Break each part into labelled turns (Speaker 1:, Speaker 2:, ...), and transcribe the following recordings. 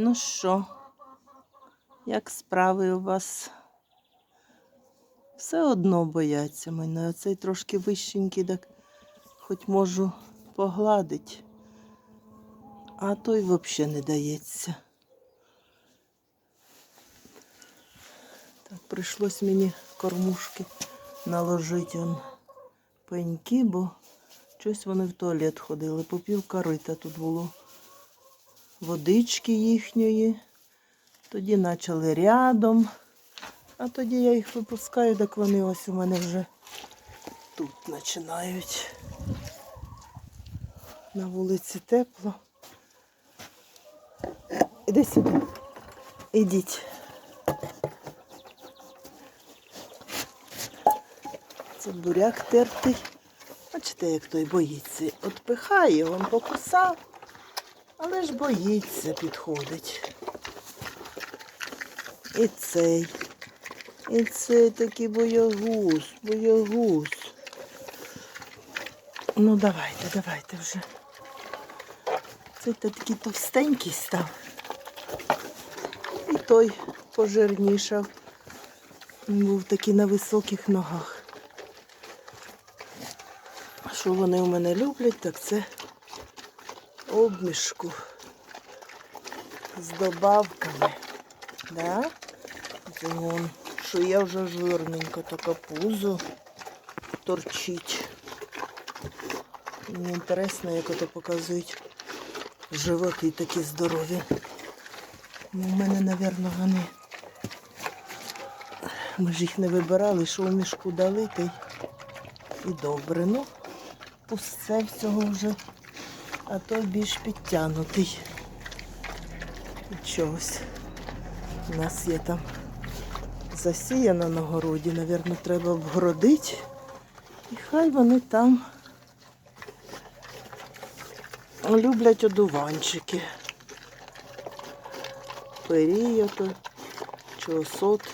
Speaker 1: Ну що, як справи у вас? Все одно бояться мене. Оцей трошки вищенький, так хоч можу погладити. А той взагалі не дається. Так, прийшлось мені кормушки наложити он пеньки, бо щось вони в туалет ходили. По пів корита тут було водички їхньої. Тоді почали рядом. А тоді я їх випускаю, так вони ось у мене вже тут починають. На вулиці тепло. Іди сюди. Ідіть. Це буряк тертий. Бачите, як той боїться. От пихає, він покусав, але ж боїться, підходить. І цей. І цей такий боягуз, боягуз. Ну давайте, давайте вже. Цей та такий товстенький став. І той пожирнішав. Він був такий на високих ногах. Що вони у мене люблять, так це обмішку з добавками. Да? Вон, що я вже жирненька, така пузо торчить. Мені інтересно, як ото показують животи такі здорові. Ну, У мене, мабуть, вони. Ми ж їх не вибирали, що у мішку дали, та і добре. Ну, пусте всього вже, а то більш підтягнутий. Від чогось. У нас є там засіяно на городі, напевно, треба обгородити. І хай вони там люблять одуванчики. Пирій ото, чи осот.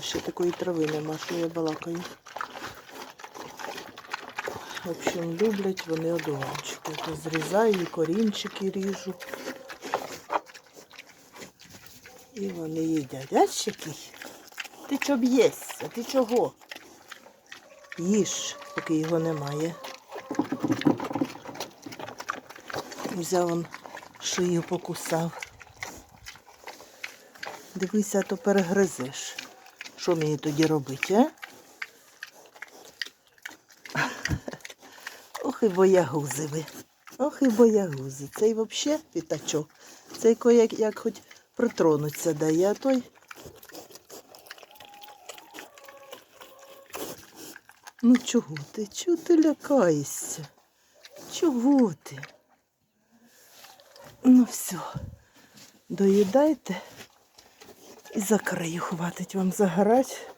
Speaker 1: Ще такої трави нема, що я балакаю. В общем, люблять вони одуванчики. То зрізаю і корінчики ріжу. І вони їдять. Аж який? Ти чого б'єшся? Ти чого? Їж, поки його немає. Взяв он шию покусав. Дивися, то перегризеш. Що мені тоді робити, а? Ох і боягузи ви. Ох і боягузи. Цей взагалі пітачок. Цей як, як хоч притронуться дає, а той. Ну чого ти? Чого ти лякаєшся? Чого ти? Ну все, доїдайте і закрию, хватить вам загорать.